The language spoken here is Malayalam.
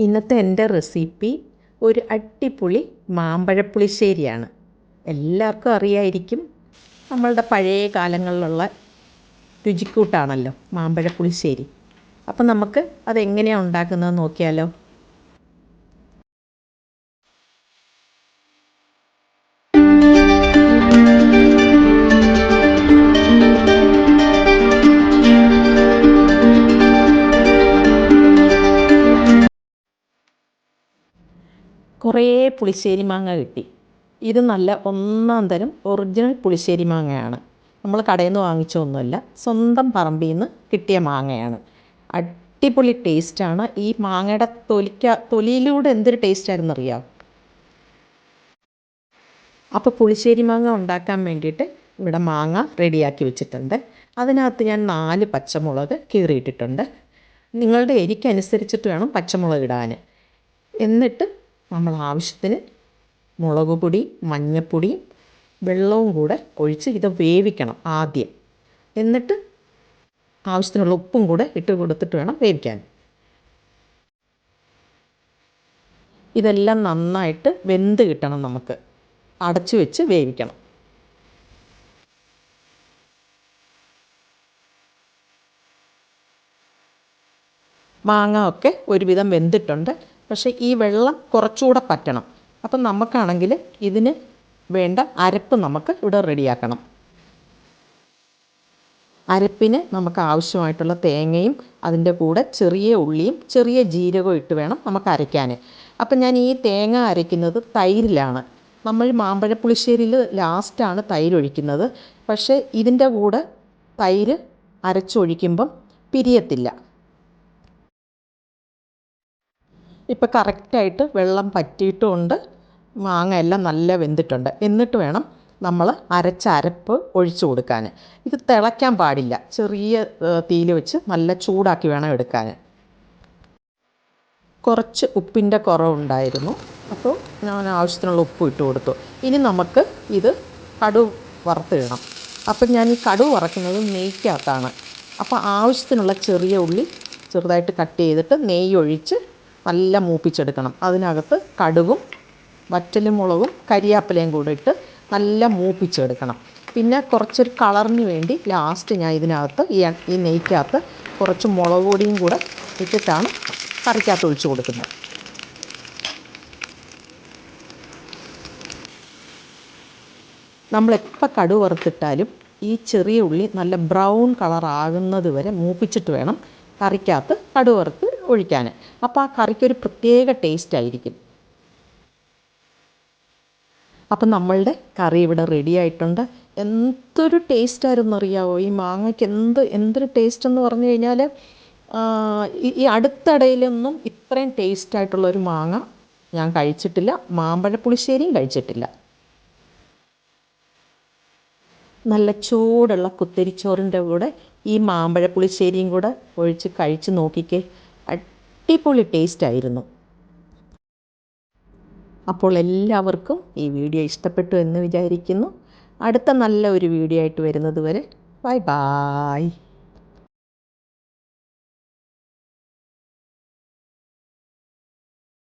ഇന്നത്തെ എന്റെ റെസിപ്പി ഒരു അടിപൊളി മാമ്പഴപ്പുളിശ്ശേരിയാണ്. എല്ലാവർക്കും അറിയായിരിക്കും നമ്മളുടെ പഴയ കാലങ്ങളിലുള്ള രുചിക്കൂട്ടാണല്ലോ മാമ്പഴപ്പുളിശ്ശേരി. അപ്പം നമുക്ക് അതെങ്ങനെയാണ് ഉണ്ടാക്കുന്നത് നോക്കിയാലോ? കുറേ പുളിശ്ശേരി മാങ്ങ കിട്ടി. ഇത് നല്ല ഒന്നാം തരം ഒറിജിനൽ പുളിശ്ശേരി മാങ്ങയാണ്. നമ്മൾ കടയിൽ നിന്ന് വാങ്ങിച്ചൊന്നുമല്ല സ്വന്തം പറമ്പിൽ നിന്ന് കിട്ടിയ മാങ്ങയാണ്. അടിപൊളി ടേസ്റ്റാണ്. ഈ മാങ്ങയുടെ തൊലിക്ക തൊലിയിലൂടെ എന്തൊരു ടേസ്റ്റായിരുന്നു അറിയാം? അപ്പോൾ പുളിശ്ശേരി മാങ്ങ ഉണ്ടാക്കാൻ വേണ്ടിയിട്ട് ഇവിടെ മാങ്ങ റെഡിയാക്കി വെച്ചിട്ടുണ്ട്. അതിനകത്ത് ഞാൻ നാല് പച്ചമുളക് കീറിയിട്ടിട്ടുണ്ട്. നിങ്ങളുടെ എരിക്കനുസരിച്ചിട്ട് വേണം പച്ചമുളക് ഇടാൻ എന്നിട്ട് നമ്മൾ ആവശ്യത്തിന് മുളക് പൊടി മഞ്ഞൾപ്പൊടി വെള്ളവും കൂടെ ഒഴിച്ച് ഇത് വേവിക്കണം ആദ്യം. എന്നിട്ട് ആവശ്യത്തിനുള്ള ഉപ്പും കൂടെ ഇട്ട് കൊടുത്തിട്ട് വേണം വേവിക്കാൻ. ഇതെല്ലാം നന്നായിട്ട് വെന്ത് കിട്ടണം നമുക്ക്. അടച്ചു വെച്ച് വേവിക്കണം. മാങ്ങ ഒക്കെ ഒരുവിധം വെന്തിട്ടുണ്ട്. പക്ഷേ ഈ വെള്ളം കുറച്ചുകൂടെ പറ്റണം. അപ്പം നമുക്കാണെങ്കിൽ ഇതിന് വേണ്ട അരപ്പ് നമുക്ക് ഇവിടെ റെഡിയാക്കണം. അരപ്പിന് നമുക്ക് ആവശ്യമായിട്ടുള്ള തേങ്ങയും അതിന്റെ കൂടെ ചെറിയ ഉള്ളിയും ചെറിയ ജീരകവും ഇട്ട് വേണം നമുക്ക് അരയ്ക്കാൻ. അപ്പം ഞാൻ ഈ തേങ്ങ അരയ്ക്കുന്നത് തൈരിലാണ്. നമ്മൾ മാമ്പഴ പുളിശ്ശേരിയിൽ ലാസ്റ്റാണ് തൈരൊഴിക്കുന്നത്. പക്ഷേ ഇതിന്റെ കൂടെ തൈര് അരച്ചൊഴിക്കുമ്പം പിരിയത്തില്ല. ഇപ്പോൾ കറക്റ്റായിട്ട് വെള്ളം പറ്റിയിട്ടുമുണ്ട്. മാങ്ങ എല്ലാം നല്ല വെന്തിട്ടുണ്ട്. എന്നിട്ട് വേണം നമ്മൾ അരച്ച അരപ്പ് ഒഴിച്ചു കൊടുക്കാൻ. ഇത് തിളയ്ക്കാൻ പാടില്ല. ചെറിയ തീയിൽ വെച്ച് നല്ല ചൂടാക്കി വേണം എടുക്കാൻ. കുറച്ച് ഉപ്പിന്റെ കുറവുണ്ടായിരുന്നു. അപ്പോൾ ഞാൻ ആവശ്യത്തിനുള്ള ഉപ്പ് ഇട്ട് കൊടുത്തു. ഇനി നമുക്ക് ഇത് കടു വറുത്തിടണം. അപ്പം ഞാൻ ഈ കടു വറക്കുന്നത് നെയ്ക്കകത്താണ്. അപ്പോൾ ആവശ്യത്തിനുള്ള ചെറിയ ഉള്ളി ചെറുതായിട്ട് കട്ട് ചെയ്തിട്ട് നെയ്യ് ഒഴിച്ച് നല്ല മൂപ്പിച്ചെടുക്കണം. അതിനകത്ത് കടുകും വറ്റലും മുളകും കരിയാപ്പിലയും കൂടെ ഇട്ട് നല്ല മൂപ്പിച്ചെടുക്കണം. പിന്നെ കുറച്ചൊരു കളറിന് വേണ്ടി ലാസ്റ്റ് ഞാൻ ഇതിനകത്ത് ഈ ഈ നെയ്ക്കകത്ത് കുറച്ച് മുളക് പൊടിയും കൂടെ ഇട്ടിട്ടാണ് കറിക്കകത്ത് ഒഴിച്ചു കൊടുക്കുന്നത്. നമ്മളെപ്പോൾ കടു വറുത്തിട്ടാലും ഈ ചെറിയ ഉള്ളി നല്ല ബ്രൗൺ കളർ ആകുന്നത് വരെ മൂപ്പിച്ചിട്ട് വേണം കറിക്കകത്ത് കടു വറുത്ത് ഒഴിക്കാൻ. അപ്പോൾ ആ കറിക്കൊരു പ്രത്യേക ടേസ്റ്റ് ആയിരിക്കും. അപ്പം നമ്മളുടെ കറി ഇവിടെ റെഡി ആയിട്ടുണ്ട്. എന്തൊരു ടേസ്റ്റായിരുന്നു അറിയാവോ? ഈ മാങ്ങയ്ക്ക് എന്ത് എന്തൊരു ടേസ്റ്റ് എന്ന് പറഞ്ഞു കഴിഞ്ഞാൽ ഈ അടുത്തിടയിലൊന്നും ഇത്രയും ടേസ്റ്റ് ആയിട്ടുള്ളൊരു മാങ്ങ ഞാൻ കഴിച്ചിട്ടില്ല. മാമ്പഴപ്പുളിശ്ശേരിയും കഴിച്ചിട്ടില്ല. നല്ല ചൂടുള്ള കുത്തരിച്ചോറിന്റെ കൂടെ ഈ മാമ്പഴപ്പുളിശ്ശേരിയും കൂടെ ഒഴിച്ച് കഴിച്ച് നോക്കിക്കേ. അടിപൊളി ടേസ്റ്റ് ആയിരുന്നു. അപ്പോൾ എല്ലാവർക്കും ഈ വീഡിയോ ഇഷ്ടപ്പെട്ടു എന്ന് വിചാരിക്കുന്നു. അടുത്ത നല്ല ഒരു വീഡിയോ ആയിട്ട് വരുന്നത് വരെ ബൈ ബായ്